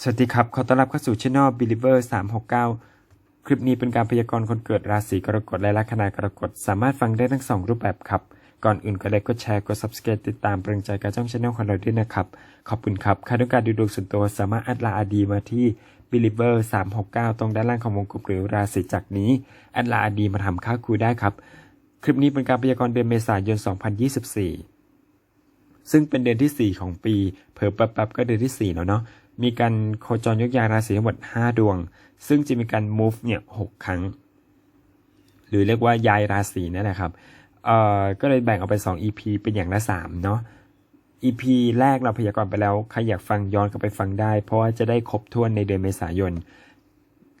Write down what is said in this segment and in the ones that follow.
สวัสดีครับ ขอต้อนรับเข้าสู่ช่อง Believer 369 คลิปนี้เป็นการพยากรณ์คนเกิดราศีกรกฎและลัคนากรกฎ สามารถฟังได้ทั้งสองรูปแบบครับ ก่อนอื่นก็เลยกดแชร์ กด subscribe ติดตามเป็นกำลังใจกับช่องช่องของเราด้วยนะครับ ขอบคุณครับใครต้องการดูดวงส่วนตัวสามารถแอดไลน์ดีมาที่ Believer 369 ตรงด้านล่างของวงกลมหรือราศีจักนี้แอดไลน์ดีมาทำค่าครูได้ครับ คลิปนี้เป็นการพยากรณ์เดือนเมษายน 2024 ซึ่งเป็นเดือนที่ 4 ของปี เผลอแป๊บๆก็เดือนที่4แล้วเนาะ มีการโคจรยกย้ายราศีทั้งหมด5ดวง ซึ่งจะมีการ move เนี่ย6ครั้ง หรือเรียกว่าย้ายราศีนั่นแหละครับเอ่อก็เลยแบ่งออกเป็น 2 EP เป็นอย่างละ3เนาะ EP แรกเราพยากรณ์ไปแล้ว ใครอยากฟังย้อนกลับไปฟังได้ เพราะว่าจะได้ครบถ้วนในเดือนเมษายน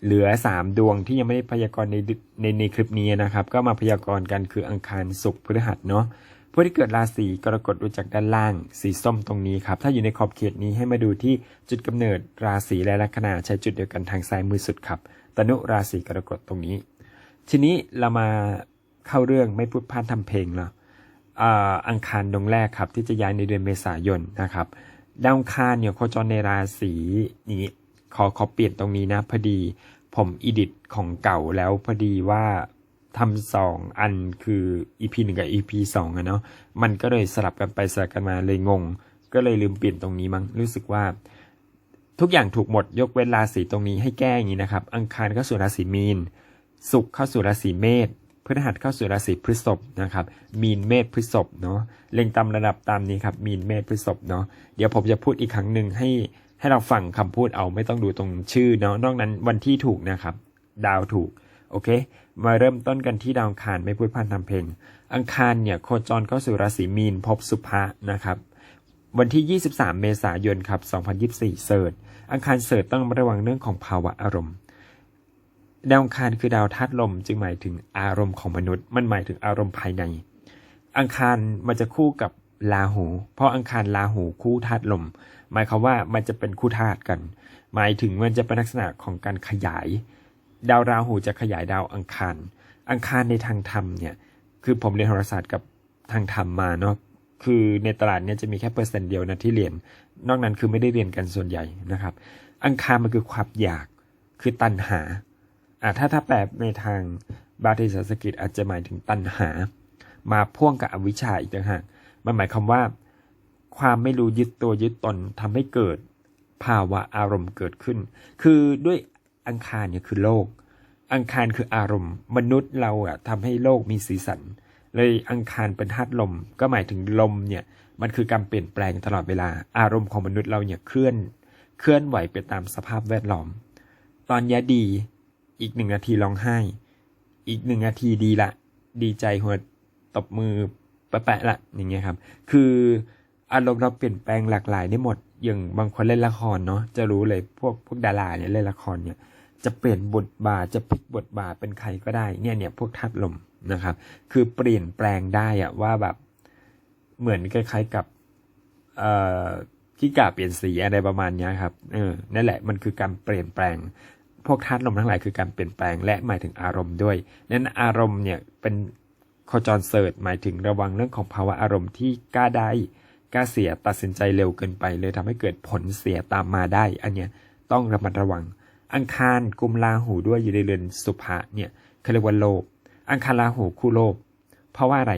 เหลือ 3 ดวงที่ยังไม่ได้พยากรณ์ในในในคลิปนี้นะครับ ก็มาพยากรณ์กันคืออังคารศุกร์พฤหัสเนาะ ผู้ที่เกิดราศีกรกฎดูจากด้านล่าง สีส้มตรงนี้ครับ ถ้าอยู่ในขอบเขตนี้ให้มาดูที่จุดกำเนิดราศีและลัคนาใช้จุดเดียวกันทางซ้ายมือสุดครับตนุราศีกรกฎตรงนี้ ทีนี้เรามาเข้าเรื่องไม่พูดพลาดทำเพลงแล้วอ่าอังคารดวงแรกครับ ที่จะย้ายในเดือนเมษายนนะครับดาวอังคารเนี่ยโคจรในราศีนี้ขอขอเปลี่ยนตรงนี้นะพอดี ผมอีดิทของเก่าแล้วพอดีว่า ทำสองอันคือ EP หนึ่งกับ EP สองอะเนาะมันก็เลยสลับกันไปสลับกันมาเลยงง ก็เลยลืมเปลี่ยนตรงนี้มั้งรู้สึกว่า ทุกอย่างถูกหมดยกเว้นราศีตรงนี้ให้แก้อย่างนี้นะครับ อังคารเข้าสู่ราศีมีนศุกร์เข้าสู่ราศีเมษพฤหัสเข้าสู่ราศีพฤษภนะครับ มีนเมษพฤษภเนาะเล็งตามระดับตามนี้ครับ มีนเมษพฤษภเนาะเดี๋ยวผมจะพูดอีกครั้งหนึ่งให้ให้เราฟังคำพูดเอาไม่ต้องดูตรงชื่อเนาะนอกนั้นวันที่ถูกนะครับ ดาวถูก โอเค มาเริ่มต้นกันที่ดาวอังคารไม่พูดพันทำเพลง อังคารเนี่ยโคจรเข้าสู่ราศีมีนพบสุภะนะครับ วันที่ 23 เมษายนครับ 2024 เสิร์ชอังคารเสิร์ชต้องระวังเรื่องของภาวะอารมณ์ดาวอังคารคือดาวธาตุลมจึงหมายถึงอารมณ์ของมนุษย์ มันหมายถึงอารมณ์ภายใน อังคารมันจะคู่กับราหู เพราะอังคารราหูคู่ธาตุลม หมายความว่ามันจะเป็นคู่ธาตุกัน หมายถึงมันจะเป็นลักษณะของการขยาย ดาวราหูจะขยายดาวอังคาร อังคารในทางธรรมเนี่ย คือผมเรียนโหราศาสตร์กับทางธรรมมาเนาะ คือในตลาดเนี่ยจะมีแค่เปอร์เซ็นต์เดียวนะที่เรียน นอกนั้นคือไม่ได้เรียนกันส่วนใหญ่นะครับ อังคารมันคือความอยาก คือตัณหา อ่าถ้าถ้าแปลในทางบาลีสันสกฤตอาจจะหมายถึงตัณหา มาพ่วงกับอวิชชาอีกต่างหาก มันหมายความว่า ความไม่รู้ยึดตัวยึดตนทำให้เกิดภาวะอารมณ์เกิดขึ้น คือด้วย อังคารเนี่ยคือโลก อังคารคืออารมณ์ มนุษย์เราอะทำให้โลกมีสีสัน เลยอังคารเป็นธาตุลม ก็หมายถึงลมเนี่ยมันคือการเปลี่ยนแปลงตลอดเวลา อารมณ์ของมนุษย์เราเนี่ยเคลื่อน เคลื่อนไหวไปตามสภาพแวดล้อม ตอนย่ดี อีกหนึ่งนาทีร้องไห้ อีกหนึ่งนาทีดีละ ดีใจหัวตบมือแปะๆละอย่างเงี้ยครับ คืออารมณ์เราเปลี่ยนแปลงหลากหลายได้หมด อย่างบางคนเล่นละครเนาะจะรู้เลยพวกพวกดาราเนี่ยเล่นละครเนี่ย จะเปลี่ยนบทบาทจะพลิกบทบาทเป็นใครก็ได้เนี่ยเนี่ยพวกทัดลมนะครับ คือเปลี่ยนแปลงได้อะว่าแบบเหมือนคล้ายๆกับเอ่อขี้กาเปลี่ยนสีอะไรประมาณนี้ครับเออนั่นแหละมันคือการเปลี่ยนแปลง พวกธาตุลมทั้งหลายคือการเปลี่ยนแปลงและหมายถึงอารมณ์ด้วยนั้นอารมณ์เนี่ยเป็นโคจรเสิร์ชหมายถึงระวังเรื่องของภาวะอารมณ์ที่กล้าได้กล้าเสียตัดสินใจเร็วเกินไปเลยทำให้เกิดผลเสียตามมาได้ อันเนี้ยต้องระมัดระวัง อังคารกุมราหูด้วยอยู่ในเรือนสุภะเนี่ยเขาเรียกว่าโลภอังคารราหูคู่โลภเพราะว่าอะไร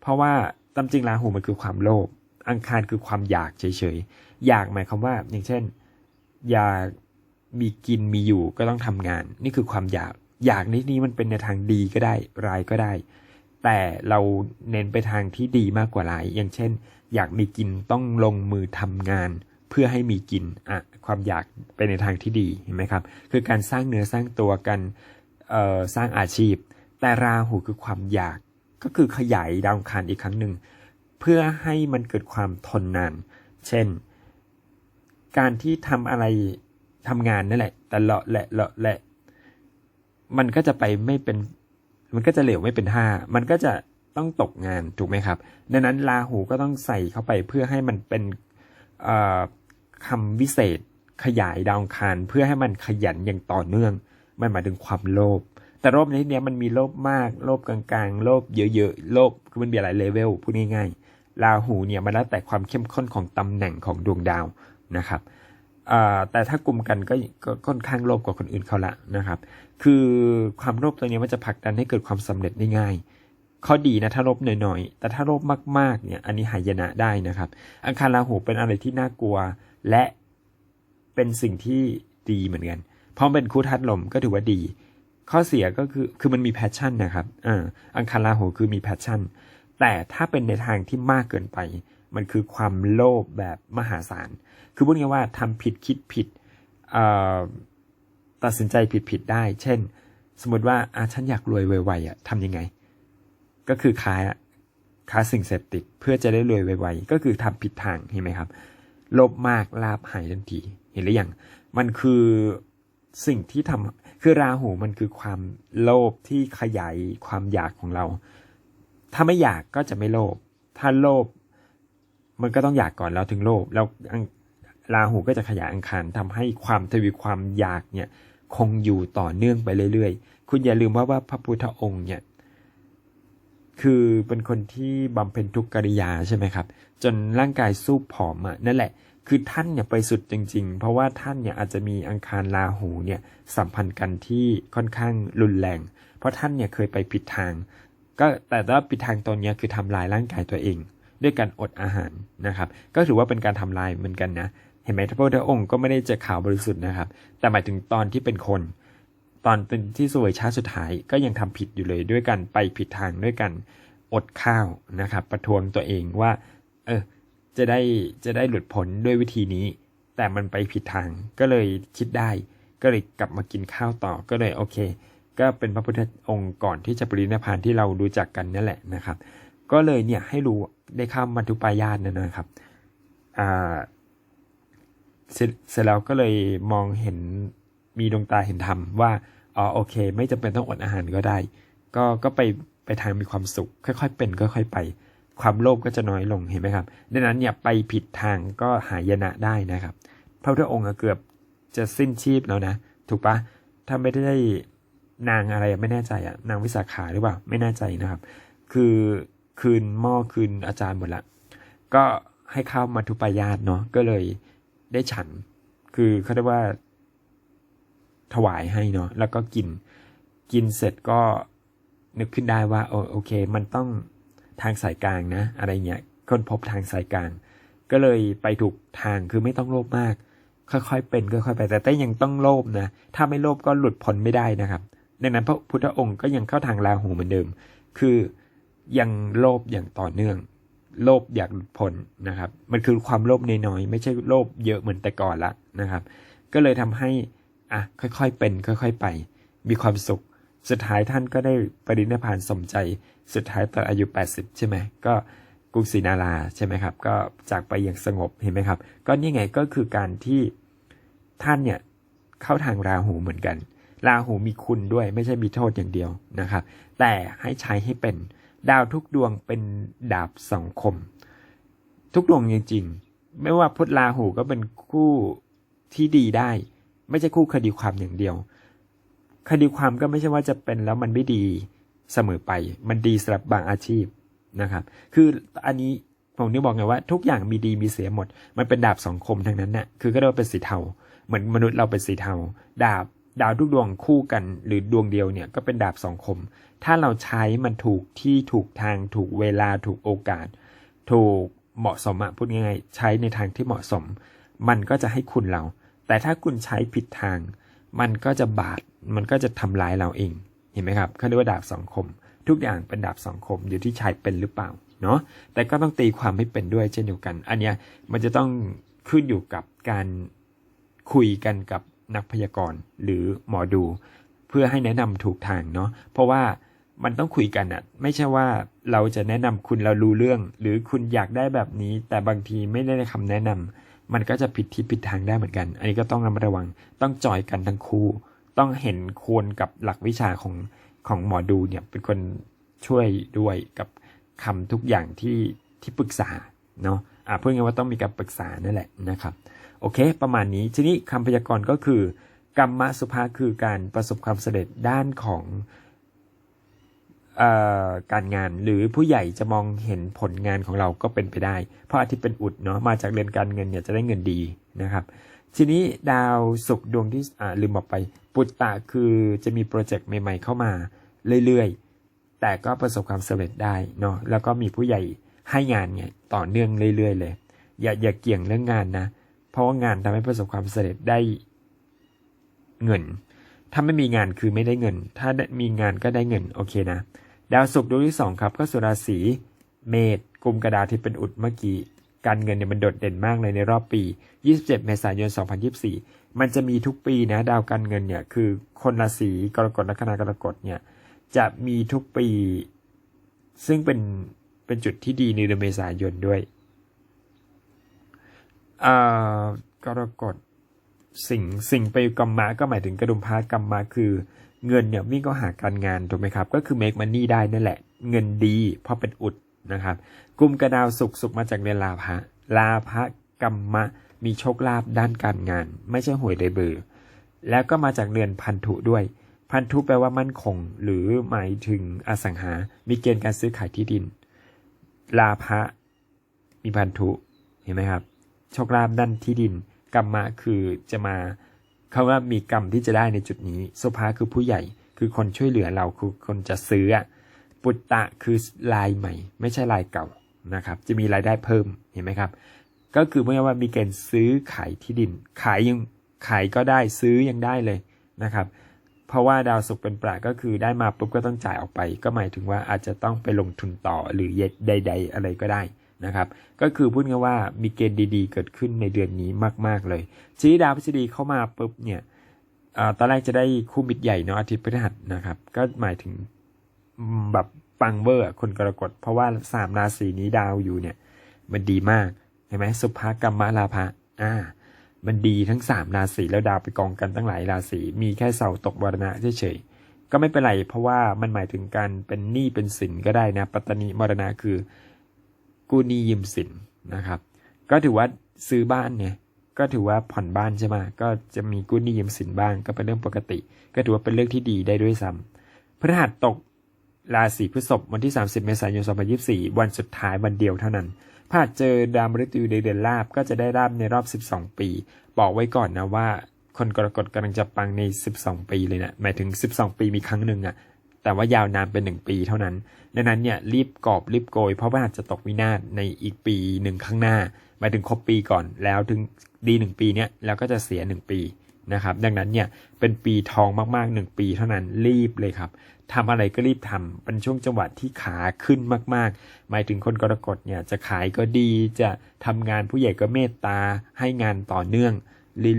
เพราะว่าตามจริงราหูมันคือความโลภอังคารคือความอยากเฉยๆอยากหมายความว่า อย่างเช่น อยากมีกินมีอยู่ก็ต้องทำงาน นี่คือความอยากอยากนี้นี่มันเป็นในทางดีก็ได้ร้ายก็ได้ แต่เราเน้นไปทางที่ดีมากกว่าร้าย อย่างเช่น อยากมีกินต้องลงมือทำงาน พื่อให้มีกินอะความอยากไปในทางที่ดีเห็นไหมครับ คือการสร้างเนื้อสร้างตัวกันเอ่อสร้างอาชีพ แต่ราหูคือความอยากก็คือขยายดาวคารอีกครั้งหนึ่ง เพื่อให้มันเกิดความทนนาน เช่น การที่ทำอะไรทำงานนั่นแหละ แต่เลาะแหละเลาะแหละ มันก็จะไปไม่เป็น มันก็จะเหลวไม่เป็นท่ามันก็จะต้องตกงานถูกไหมครับ ดังนั้นราหูก็ต้องใส่เข้าไปเพื่อให้มันเป็นเอ่อ คำวิเศษขยายดาวคารเพื่อให้มันขยันอย่างต่อเนื่อง มันหมายถึงความโลภแต่โลภในที่นี้มันมีโลภมากโลภกลางๆโลภเยอะๆโลภคือมันมีหลายเลเวลพูดง่ายๆราหูเนี่ยมันแล้วแต่ความเข้มข้นของตำแหน่งของดวงดาวนะครับแต่ถ้ากลุ่มกันก็ก็ค่อนข้างโลภกว่าคนอื่นเขาละนะครับ คือความโลภตัวนี้มันจะผลักดันให้เกิดความสำเร็จได้ง่าย ข้อดีนะถ้าลภหน่อยๆ แต่ถ้าลภมากๆเนี่ย อันนี้หายนะได้นะครับ อังคารราหูเป็นอะไรที่น่ากลัว และเป็นสิ่งที่ดีเหมือนกัน เพราะเป็นคู่ทัดลมก็ถือว่าดี ข้อเสียก็คือคือมันมีแพชชั่นนะครับอ่าอังคารราหูคือมีแพชชั่น แต่ถ้าเป็นในทางที่มากเกินไป มันคือความโลภแบบมหาศาล คือพูดง่ายว่าทำผิดคิดผิดตัดสินใจผิดผิดได้ เช่น สมมติว่าอาฉันอยากรวยไวๆอะทำยังไง ก็คือค้าค้าสิ่งเสพติดเพื่อจะได้รวยไวๆก็คือทำผิดทางเห็นไหมครับโลภมากลาบหายทันที เห็นหรือยังมันคือสิ่งที่ทำคือราหูมันคือความโลภที่ขยายความอยากของเรา ถ้าไม่อยากก็จะไม่โลภถ้าโลภมันก็ต้องอยากก่อนแล้วถึงโลภแล้วราหูก็จะขยายอังคารทำให้ความทวีความอยากเนี่ยคงอยู่ต่อเนื่องไปเรื่อยๆ คุณอย่าลืมว่าว่าพระพุทธองค์เนี่ย คือเป็นคนที่บำเพ็ญทุกกิริยาใช่ไหมครับ จนร่างกายสู้ผอมอะนั่นแหละ คือท่านเนี่ยไปสุดจริง ๆ เพราะว่าท่านเนี่ยอาจจะมีอังคารราหูเนี่ยสัมพันธ์กันที่ค่อนข้างรุนแรง เพราะท่านเนี่ยเคยไปผิดทาง ก็แต่ว่าผิดทางตอนนี้คือทำลายร่างกายตัวเอง ด้วยการอดอาหารนะครับ ก็ถือว่าเป็นการทำลายเหมือนกันนะ เห็นไหมพระพุทธองค์ก็ไม่ได้จะขาวบริสุทธิ์นะครับ แต่หมายถึงตอนที่เป็นคน ตอนเป็นที่สวยชาติสุดท้ายก็ยังทำผิดอยู่เลยด้วยกันไปผิดทางด้วยกันอดข้าวนะครับ ประท้วงตัวเองว่า เออจะได้จะได้หลุดพ้นด้วยวิธีนี้ แต่มันไปผิดทางก็เลยคิดได้ ก็เลยกลับมากินข้าวต่อก็เลยโอเค ก็เป็นพระพุทธองค์ก่อนที่จะปรินิพานที่เรารู้จักกันนั่นแหละนะครับ ก็เลยเนี่ยให้รู้ได้ข้ามมัทุปายาตนะนะครับอ่าเสร็จแล้วก็เลยมองเห็น มีดวงตาเห็นธรรมว่าอ๋อโอเค ไม่จำเป็นต้องอดอาหารก็ได้ ก็ก็ไปไปทางมีความสุข ค่อยๆเป็นค่อยๆไป ความโลภก็จะน้อยลงเห็นไหมครับดังนั้นเนี่ยไปผิดทางก็หายนะได้นะครับ พระพุทธองค์เกือบจะสิ้นชีพแล้วนะ ถูกปะถ้าไม่ได้นางอะไรไม่แน่ใจอะนางวิสาขาหรือเปล่าไม่แน่ใจนะครับ คือคืนหม้อคืนอาจารย์หมดละ ก็ให้เข้ามาทุปายาตเนาะก็เลยได้ฉัน คือเขาเรียกว่า ถวายให้เนาะแล้วก็กินกินเสร็จก็นึกขึ้นได้ว่าโอโอเค มันต้องทางสายกลางนะ อะไรเงี้ยค้นพบทางสายกลาง ก็เลยไปถูกทางคือไม่ต้องโลภมาก ค่อยๆเป็นค่อยๆไปแต่แต่ยังต้องโลภนะถ้าไม่โลภก็หลุดพ้นไม่ได้นะครับดังนั้นพระพุทธองค์ก็ยังเข้าทางราหูเหมือนเดิม คือยังโลภอย่างต่อเนื่อง โลภอยากหลุดพ้นนะครับ มันคือความโลภน้อยๆไม่ใช่โลภเยอะเหมือนแต่ก่อนละนะครับ ก็เลยทำให้ อะค่อยๆเป็น ค่อย ๆ ไป มีความสุข สุดท้ายท่านก็ได้ปรินิพานสมใจ สุดท้ายตอนอายุ 80 ใช่ไหมก็กรุงศรีนาราใช่ไหมครับ ก็จากไปอย่างสงบเห็นไหมครับ ก็นี่ไงก็คือการที่ท่านเนี่ยเข้าทางราหูเหมือนกันราหูมีคุณด้วยไม่ใช่มีโทษอย่างเดียวนะครับ แต่ให้ใช้ให้เป็นดาวทุกดวงเป็นดาบสองคม ทุกดวงจริงๆ ไม่ว่าพุทธราหูก็เป็นคู่ที่ดีได้ ไม่ใช่คู่คดีความอย่างเดียว คดีความก็ไม่ใช่ว่าจะเป็นแล้วมันไม่ดีเสมอไป มันดีสำหรับบางอาชีพนะครับ คืออันนี้ผมนึกบอกไงว่าทุกอย่างมีดีมีเสียหมด มันเป็นดาบสองคมทั้งนั้นน่ะคือก็เรียกว่าเป็นสีเทา เหมือนมนุษย์เราเป็นสีเทา ดาบดาวทุกดวงคู่กัน หรือดวงเดียวเนี่ยก็เป็นดาบสองคม ถ้าเราใช้มันถูกที่ถูกทางถูกเวลาถูกโอกาส ถูกเหมาะสมอะพูดง่ายๆใช้ในทางที่เหมาะสม มันก็จะให้คุณเรา แต่ถ้าคุณใช้ผิดทาง มันก็จะบาด มันก็จะทำร้ายเราเอง เห็นไหมครับเขาเรียกว่าดาบสองคม ทุกอย่างเป็นดาบสองคม อยู่ที่ใช้เป็นหรือเปล่า เนาะ แต่ก็ต้องตีความให้เป็นด้วยเช่นเดียวกัน อันเนี้ยมันจะต้องขึ้นอยู่กับการคุยกันกับนักพยากรณ์หรือหมอดู เพื่อให้แนะนำถูกทางเนาะ เพราะว่ามันต้องคุยกันอะไม่ใช่ว่าเราจะแนะนำคุณเรารู้เรื่อง หรือคุณอยากได้แบบนี้ แต่บางทีไม่ได้คำแนะนำ มันก็จะผิดที่ผิดทางได้เหมือนกัน อันนี้ก็ต้องระมัดระวัง ต้องจอยกันทั้งคู่ ต้องเห็นควรกับหลักวิชาของของหมอดูเนี่ยเป็นคนช่วยด้วยกับคำทุกอย่างที่ที่ปรึกษาเนาะ อะพูดง่ายว่าต้องมีการปรึกษานั่นแหละนะครับ โอเค ประมาณนี้ ทีนี้คำพยากรณ์ก็คือกรรมสุภาคือการประสบความสำเร็จด้านของ การงานหรือผู้ใหญ่จะมองเห็นผลงานของเราก็เป็นไปได้ เพราะอาทิตย์เป็นอุดเนาะมาจากเรือนการเงินเนี่ยจะได้เงินดีนะครับ ทีนี้ดาวศุกร์ดวงที่อ่าลืมบอกไปปุตตะคือจะมีโปรเจกต์ใหม่ๆเข้ามาเรื่อยๆ แต่ก็ประสบความสำเร็จได้เนาะแล้วก็มีผู้ใหญ่ให้งานไงต่อเนื่องเรื่อยๆ เลย อย่าอย่าเกี่ยงเรื่องงานนะ เพราะว่างานทำให้ประสบความสำเร็จได้เงิน ถ้าไม่มีงานคือไม่ได้เงิน ถ้ามีงานก็ได้เงินโอเคนะ ดาวศุกร์ดวงที่สองครับก็สุราศีเมษกลุ่มกระดาษที่เป็นอุดเมื่อกี้การเงินเนี่ยมันโดดเด่นมากเลยในรอบปี 27 เมษายน 2024 มันจะมีทุกปีนะดาวการเงินเนี่ยคือคนราศีกรกฎลัคนากรกฎเนี่ยจะมีทุกปี ซึ่งเป็นเป็นจุดที่ดีในเดือนเมษายนด้วยอ่ากรกฎสิ่งสิ่งไปกรรมะก็หมายถึงกระดุมพระกรรมะคือ เงินเนี่ยวิ่งก็หาการงานถูกไหมครับ ก็คือ make money ได้นั่นแหละ เงินดีเพราะเป็นอุดนะครับกลุ่มกระดาวสุกสุกมาจากเรือนลาภะลาภะกรรมะ มีโชคลาภด้านการงาน ไม่ใช่หวยได้เบอร์แล้วก็มาจากเรือนพันธุด้วย พันธุแปลว่ามั่นคง หรือหมายถึงอสังหา มีเกณฑ์การซื้อขายที่ดิน ลาภะมีพันธุเห็นไหมครับโชคลาภด้านที่ดินกรรมะคือจะมา เขาว่ามีกรรมที่จะได้ในจุดนี้สุภาคือผู้ใหญ่ คือคนช่วยเหลือเราคือคนจะซื้อปุตตะคือลายใหม่ ไม่ใช่ลายเก่านะครับ จะมีรายได้เพิ่มเห็นไหมครับ ก็คือเมื่อว่ามีเกณฑ์ซื้อขายที่ดิน ขายยังขายก็ได้ซื้อยังได้เลยนะครับเพราะว่าดาวศุกร์เป็นประก็คือได้มาปุ๊บก็ต้องจ่ายออกไป ก็หมายถึงว่าอาจจะต้องไปลงทุนต่อหรือยึดใด ๆ อะไรก็ได้ นะครับ ก็คือพูดง่ายว่ามีเกณฑ์ดีๆ เกิดขึ้นในเดือนนี้มาก ๆ เลยชีดาวพฤษฎีเข้ามาปุ๊บเนี่ยอตอนแรกจะได้คู่มิตรใหญ่เนาะอาทิตย์พฤหัสนะครับ ก็หมายถึงแบบปังเบอร์คนกรกฎเพราะว่าสามราศีนี้ดาวอยู่เนี่ย มันดีมากเห็นไหมสุภกรรมะลาภะอ่า มันดีทั้งสามราศีแล้วดาวไปกองกันตั้งหลายราศีมีแค่เสาตกวรณะเฉยๆก็ไม่เป็นไรเพราะว่ามันหมายถึงการเป็นหนี้เป็นสินก็ได้นะ ปัตตนีมรณะคือ กู้หนี้ยืมสินนะครับ ก็ถือว่าซื้อบ้านเนี่ยก็ถือว่าผ่อนบ้านใช่ไหมก็จะมีกู้หนี้ยืมสินบ้างก็เป็นเรื่องปกติ ก็ถือว่าเป็นเรื่องที่ดีได้ด้วยซ้ำพฤหัสตกราศีพฤษภวันที่ 30 เมษายน 2024 วันสุดท้ายวันเดียวเท่านั้นพฤหัสเจอดาวมฤตยูในเดือนลาบก็จะได้ลาบในรอบ 12 ปี บอกไว้ก่อนนะว่า คนกรกฎกำลังจะปังใน 12 ปีเลยนะหมายถึง 12 ปีมีครั้งหนึ่งอะ แต่ว่ายาวนานเป็น1ปีเท่านั้น ดังนั้นเนี่ยรีบกอบรีบโกย เพราะว่าอาจจะตกวินาศในอีกปีหนึ่งข้างหน้าหมายถึงครบปีก่อนแล้วถึงดีหนึ่งปีเนี่ยแล้วก็จะเสียหนึ่งปีนะครับดังนั้นเนี่ยเป็นปีทองมากๆหนึ่งปีเท่านั้นรีบเลยครับทำอะไรก็รีบทำเป็นช่วงจังหวะที่ขาขึ้นมากๆ หมายถึงคนกรกฎเนี่ยจะขายก็ดีจะทำงานผู้ใหญ่ก็เมตตาให้งานต่อเนื่อง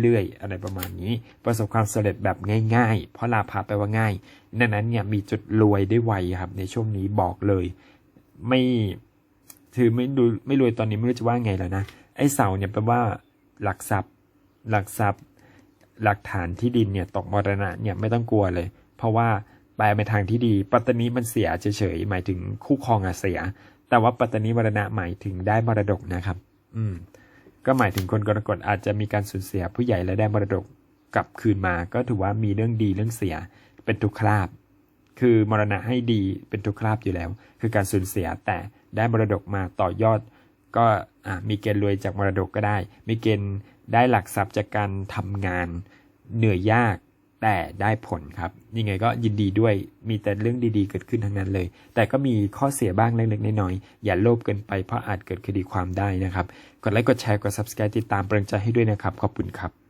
เรื่อยๆ อะไรประมาณนี้ ประสบความสำเร็จแบบง่ายๆ เพราะลาภะแปลว่าง่าย ดังนั้นเนี่ยมีจุดรวยได้ไวครับ ในช่วงนี้บอกเลย ไม่ถือไม่ดูไม่รวยตอนนี้ไม่รู้จะว่าไงแล้วนะไอ้เสาเนี่ยแปลว่าหลักทรัพย์ หลักทรัพย์ หลักฐานที่ดินเนี่ยตกมรณะเนี่ยไม่ต้องกลัวเลย เพราะว่าแปลไปทางที่ดี ปัตตานีมันเสียเฉยๆหมายถึงคู่ครองอะเสีย แต่ว่าปัตตานีมรณะหมายถึงได้มรดกนะครับ อืม ก็หมายถึงคนกรกฎอาจจะมีการสูญเสียผู้ใหญ่และได้มรดกกลับคืนมา ก็ถือว่ามีเรื่องดีเรื่องเสีย เป็นทุกคราบ คือมรณะให้ดีเป็นทุกคราบอยู่แล้ว คือการสูญเสียแต่ได้มรดกมาต่อยอด ก็มีเกณฑ์รวยจากมรดกก็ได้ มีเกณฑ์ได้หลักทรัพย์จากการทำงานเหนื่อยยากแต่ได้ผลครับ ยังไงก็ยินดีด้วย มีแต่เรื่องดีๆ เกิดขึ้นทั้งนั้นเลย แต่ก็มีข้อเสียบ้างเล็กๆ น้อยๆ อย่าโลภเกินไปเพราะอาจเกิดคดีความได้นะครับ กดไลค์ กดแชร์ กด subscribe ติดตามเป็นกำลังใจให้ด้วยนะครับ ขอบคุณครับ